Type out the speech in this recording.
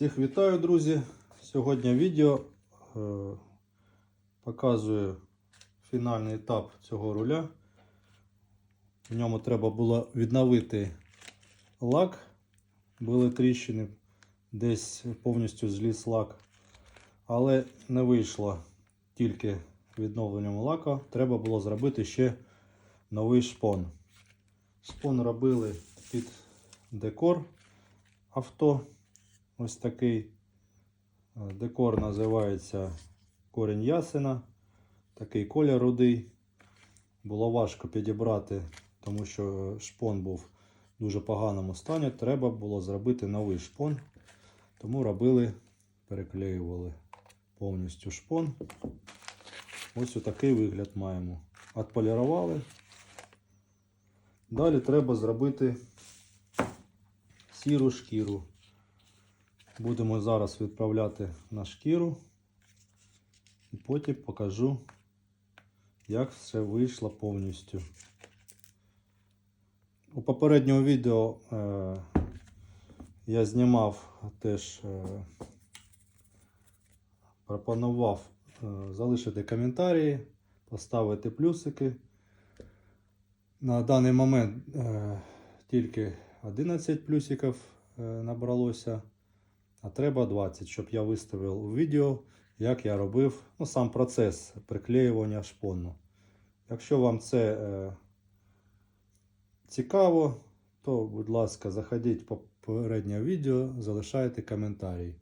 Всіх вітаю, друзі! Сьогодні відео е, показує фінальний етап цього руля. В ньому треба було відновити лак. Були тріщини, десь повністю зліз лак. Але не вийшло тільки відновленням лака. Треба було зробити ще новий шпон. Шпон робили під декор авто. Ось такий е, декор називається корінь ясена. Такий колір рудий. Було важко підібрати, тому що шпон був в дуже поганому стані. Треба було зробити новий шпон. Тому робили, переклеювали повністю шпон. Ось отакий вигляд маємо. Отполірували. Далі треба зробити сіру шкіру. Будемо зараз відправляти на шкіру. І потім покажу, як все вийшло повністю. У попередньому відео е, я знімав теж, е, пропонував е, залишити коментарі, поставити плюсики. На даний момент е, тільки 11 плюсиків е, набралося. А треба 20, щоб я виставив у відео, як я робив ну, сам процес приклеювання шпону. Якщо вам це е, цікаво, то, будь ласка, заходіть по попереднє відео, залишайте коментарі.